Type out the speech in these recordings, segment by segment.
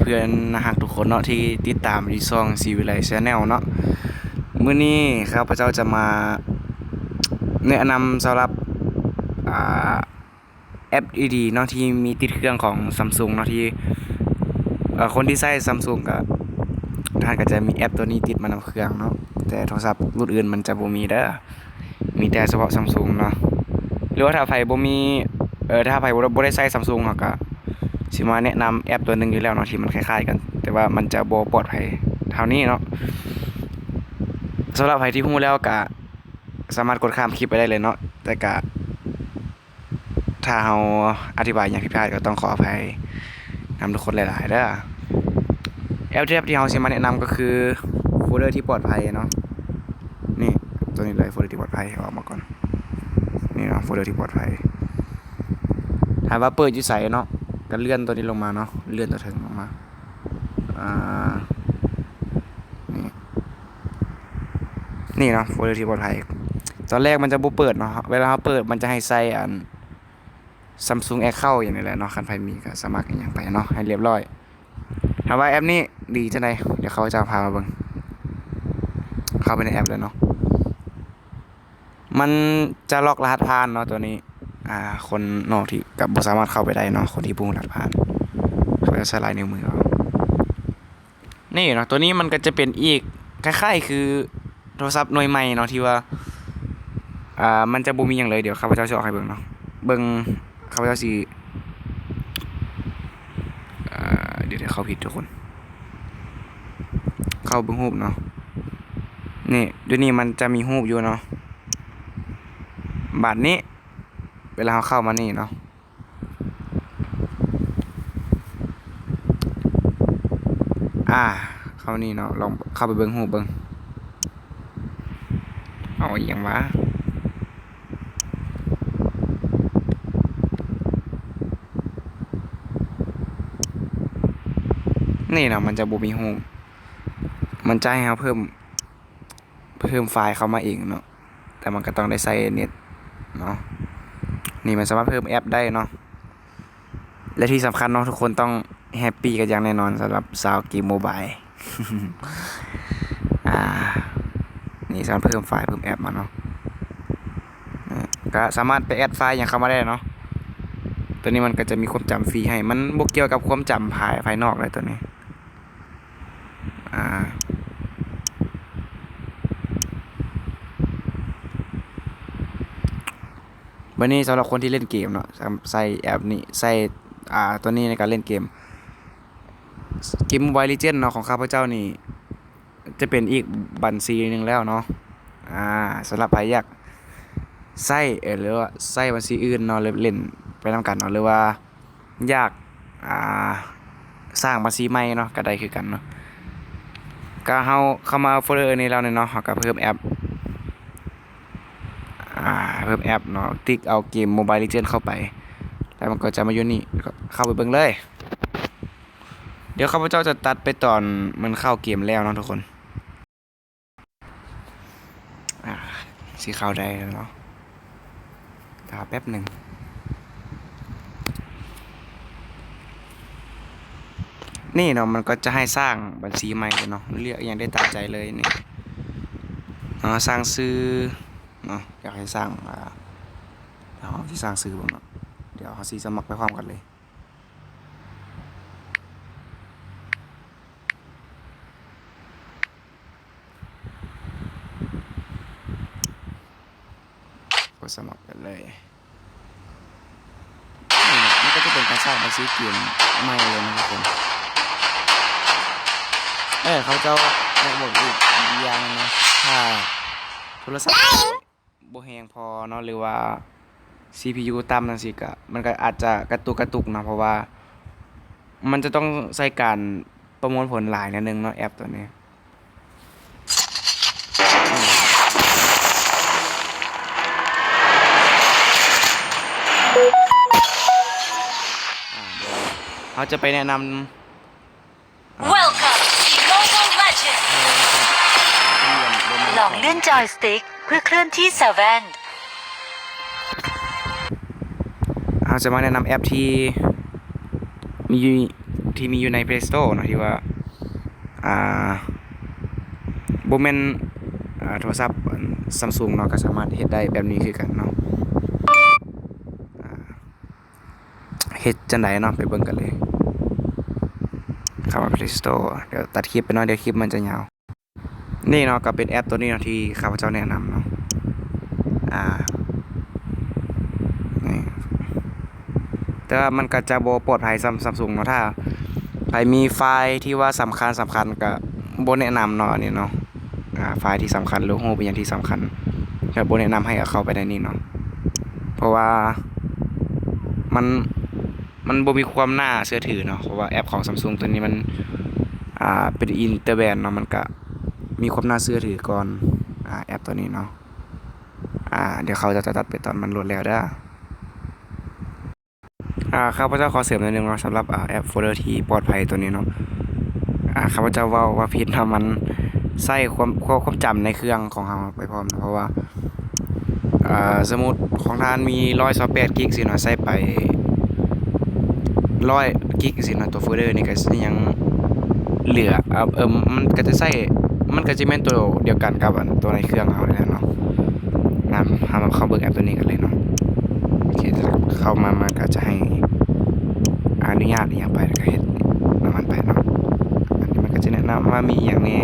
เพื่อนๆนะฮักทุกคนเนาะที่ติดตามดีซองซีวิไลชแนลเนาะมื้อนี้ครับพระเจ้าจะมาแนะนำสำหรับอแอปดีๆเนาะที่มีติดเครื่องของ Samsung เนาะที่คนที่ใช้ Samsung ก็ท่านก็จะมีแอปตัวนี้ติดมานำเครื่องเนาะแต่โทรศัพท์รุ่นอื่นมันจะบ่มีเด้อมีแต่เฉพาะ Samsung เนาะหรือว่าถ้าไผบ่มีเออถ้าไผบ่บ่ได้ใช้ Samsung เนาก็ สิมาแนะนำแอปตัวหนึ่งอยู่แล้วเนาะที่มันคล้ายๆกัน แต่ว่ามันจะบปลอดภัยเท่านี้เนาะสำหรับใครที่ฮู้แล้วก็สามารถกดข้ามคลิปไปได้เลยเนาะแต่ก็ถ้าเฮาอธิบายอย่างผิดพลาดก็ต้องขออภัยนำทุกคนหลายๆเด้อแอปที่แอปที่เฮาสิมาแนะนำก็คือโฟลเดอร์ที่ปลอดภัยเนาะนี่ตัวนี้เลยโฟลเดอร์ที่ปลอดภัยเอาอกมาก่อนนี่เนาะโฟลเดอร์ที่ปลอดภัยถามว่าเปิดอยู่ไสเนาะ ก็เลื่อนตัวนี้ลงมาเนาะเลื่อนตัวถึงลงมาอ่านี่นี่เนาะโฟลเดอร์ที่ปลอดภัยตอนแรกมันจะบ่เปิดเนาะเวลาเขาเปิดมันจะให้ใส่อัน Samsung Account อย่างนี้แหละเนาะคันไผมีก็สมัครอย่างไปเนาะให้เรียบร้อยถามว่าแอปนี้ดีจังไดเดี๋ยวเขาจะพามาเบิ่งเข้าไปในแอปเลยเนาะมันจะล็อกรหัสผ่านเนาะตัวนี้ อ่า คนนอกที่กับบสามารถเข้าไปได้เนาะคนที่ปุ่งรหัสผ่านเขาจะใช้ลายนิ้วมือเอานี่เนาะตัวนี้มันก็จะเป็นอีกคล้ายๆ คือโทรศัพท์หน่วยใหม่เนาะที่ว่าอ่ามันจะบ่มีหยังเลยเดี๋ยวข้าพเจ้าจะออกให้เบิ่งเนาะเบิ่งข้าพเจ้าสิอ่าเดี๋ยวเดี๋ยวเข้าผิดทุกคน เข้าเบิ่งรูปเนาะนี่ดี๋ยวนี้มันจะมีรูปอยู่เนาะบัตรนี้ เวลาเขาเข้ามานี่เนาะอ่า เข้านี่เนาะลองเข้าไปเบิ่งรูเบิ่งเอาอย่างวะนี่เนาะมันจะบ่มีรูมันจะให้เราเพิ่ม เพิ่มไฟล์เข้ามาเองเนาะแต่มันก็ต้องได้ใช้เน็ตเนาะ นี่มันสามารถเพิ่มแอปได้เนาะและที่สำคัญเนาะทุกคนต้องแฮปปี้กันอย่างแน่นอนสำหรับสาวเกมโมบายอ่านี่สามารถเพิ่มไฟล์เพิ่มแอปมาเนาะก็สามารถไปแอดไฟล์อย่างเข้ามาได้เนาะตัวนี้มันก็จะมีความจำฟรีให้ มันบกเกี่ยวกับความจำภายภายนอกเลยตัวนี้ อ่า วันนี้สำหรับคนที่เล่นเกมเนาะใส่แอปนี้ใส่อ่าตัวนี้ในการเล่นเกมเกม Mobile Legends เนาะของข้าพเจ้านี่ จะเป็นอีกบัญชีหนึ่งแล้วเนาะอ่าสำหรับใครอยากใส่เออหรือว่าใส่บัญชีอื่นเนาะหรือเล่นไปนำกันเนาะหรือว่าอยากอ่าสร้างบัญชีใหม่เนาะก็ได้คือกันเนาะก็เฮาเข้ามาโฟลเดอร์นี้แล้วเนี่ยเนาะเฮาก็เพิ่มแอป เพิ่มแอปเนาะติ๊กเอาเกม Mobile Legends เข้าไป แล้วมันก็จะมาอยู่นี่ก็เข้าไปเบิ่งเลย เดี๋ยวข้าพเจ้าจะตัดไปตอนมันเข้าเกมแล้วเนาะทุกคนอ่าสีข้าได้แล้วเนาะรอแป๊บหนึ่งนี่เนาะมันก็จะให้สร้างบัญชีใหม่เลยเนาะเลือกอย่างได้ตามใจเลยนี่เนาะสร้างซื้อ นาะอยากให้สร้างอ่าเดี๋ยวเราที่สร้างซื้อบ้างเนาะเดี๋ยวเขาซีสมัครไปพร้อมกันเลยกดสมัครกันเลยนี่ก็จะเป็นการสร้างบัญชีเกมใหม่เลยนะทุกคนเออเขาจะจะบอกอีกอย่างนะถ้าโทรศัพท์ บ่แฮงพอเนาะหรือว่า CPU ต่ำจังซี่ก็มันก็อาจจะกระตุกกระตุกเนาะเพราะว่า มันจะต้องใช้การประมวลผลหลายนิดนึงเนาะแอปตัวนี้เดี๋ยวเขาจะไปแนะนำ Welcome เลื่อนจอยสติ๊กเพื่อเคลื่อนที่เซเว่นเราจะมาแนะนำแอปที่มีที่มีอยู่ใน Play Store นะที่ว่า อ่าบ่แมนโทรศัพท์ Samsung เนาะก็สามารถเฮ็ดได้แบบนี้คือกันเนาะเฮ็ดจังไดเนาะไปเบิ่งกันเลยเข้ามา Play Store เดี๋ยวตัดคลิปไปหน่อยเดี๋ยวคลิปมันจะยาว นี่เนาะก็เป็นแอปตัวนี้เนาะที่ข้าพเจ้าแนะนำเนาะอ่านี่แต่ว่ามันก็จะบ่ปลอดภัยซัมซัมซุงเนาะถ้าใครมีไฟล์ที่ว่าสำคัญสำคัญก็บ่แนะนำเนาะอันนี้เนาะอ่าไฟล์ที่สำคัญหรือโฮเป็นอย่างที่สำคัญก็บ่แนะนำให้เอาเข้าไปในนี้เนาะเพราะว่ามันมันบ่มีความน่าเชื่อถือเนาะเพราะว่าแอปของ Samsung ตัวนี้มันอ่าเป็นอินเตอร์แบนด์เนาะมันก็ มีความน่าเชื่อถือก่อนอ่าแอปตัวนี้เนาะอ่าเดี๋ยวเขาจะตัดไปตอนมันโหลดแล้วด้อ่าข้าพเจ้าขอเสริมหนิดนึงเนาะสำหรับอ่าแอปโฟลเดอร์ที่ปลอดภัยตัวนี้เนาะอ่าข้าพเจ้าว่าว่าผิดเนาะมันใส่ความความความจำในเครื่องของเราไปพร้อมเพราะว่าอ่าสมมุติของทานมี128กิกสิเนาะใส่ไป100กิกสิเนาะตัวโฟลเดอร์นี่ก็ยังเหลืออ่าเออมันก็จะใส่ มันก็จะเป็นตัวเดียวกันกับตัวในเครื่องเราเลยเนาะนะทำเข้าเบิกแอปตัวนี้กันเลยเนาะโอเคเข้ามามันก็จะให้อนุญาตอย่างไปก็เห็นน้ำมันไปเนาะอันนี้มันก็จะแนะนำว่ามีอย่างแน่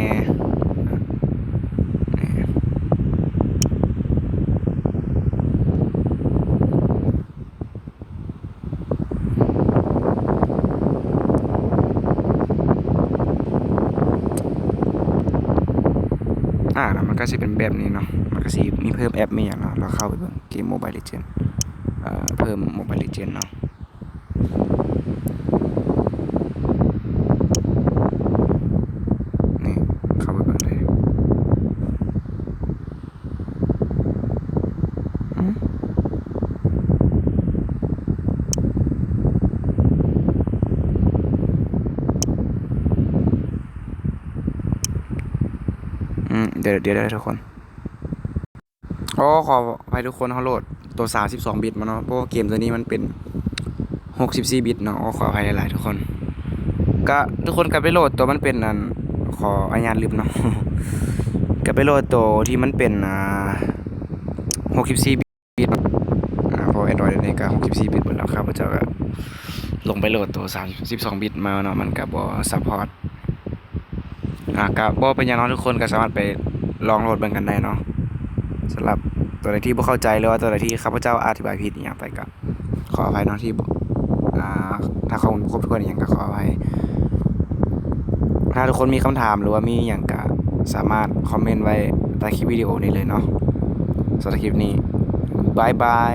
อ่าแล้ว มันก็สิเป็นแบบนี้เนาะ มันก็สิมีเพิ่มแอปมีอย่างเนาะ เราเข้าไปเบิ่งเกมโมบายเลเจนเอ่อ เพิ่มโมบายเลเจนเนาะ นี่เข้าไปเบิ่งเลยอืมอืม เดี๋ยวเดี๋ยวเดี๋ยวทุกคนโอ้ขอให้ทุกคนเขาโหลดตัว32บิตมาเนาะเพราะว่าเกมตัวนี้มันเป็น 64 บิตเนาะก็ขออภัยหลายๆทุกคนก็ทุกคนก็ไปโหลดตัวมันเป็นอันขออนุญาตลืมเนาะก็ไปโหลดตัวที่มันเป็นอ่า64 บิตอ่าเพราะ Android นี่ก็64 บิตหมดแล้วครับเจ้าก็ลงไปโหลดตัว32 บิตมาเนาะมันก็บ่ซัพพอร์ต อ่าก็บ่เป็นหยังเนาะทุกคนก็สามารถไปลองโหลดเบิ่งกันได้เนาะสำหรับตัวไหนที่บ่เข้าใจหรือว่าตัวไหนที่ข้าพเจ้าอธิบายผิดอย่างไปก็ขออภัยเนาะที่บ่อ่าถ้าข้อมูลครบถ้วนอย่างก็ขออภัยถ้าทุกคนมีคำถามหรือว่ามีอย่างก็สามารถคอมเมนต์ไว้ใต้คลิปวิดีโอนี้เลยเนาะสำหรับคลิปนี้บายบาย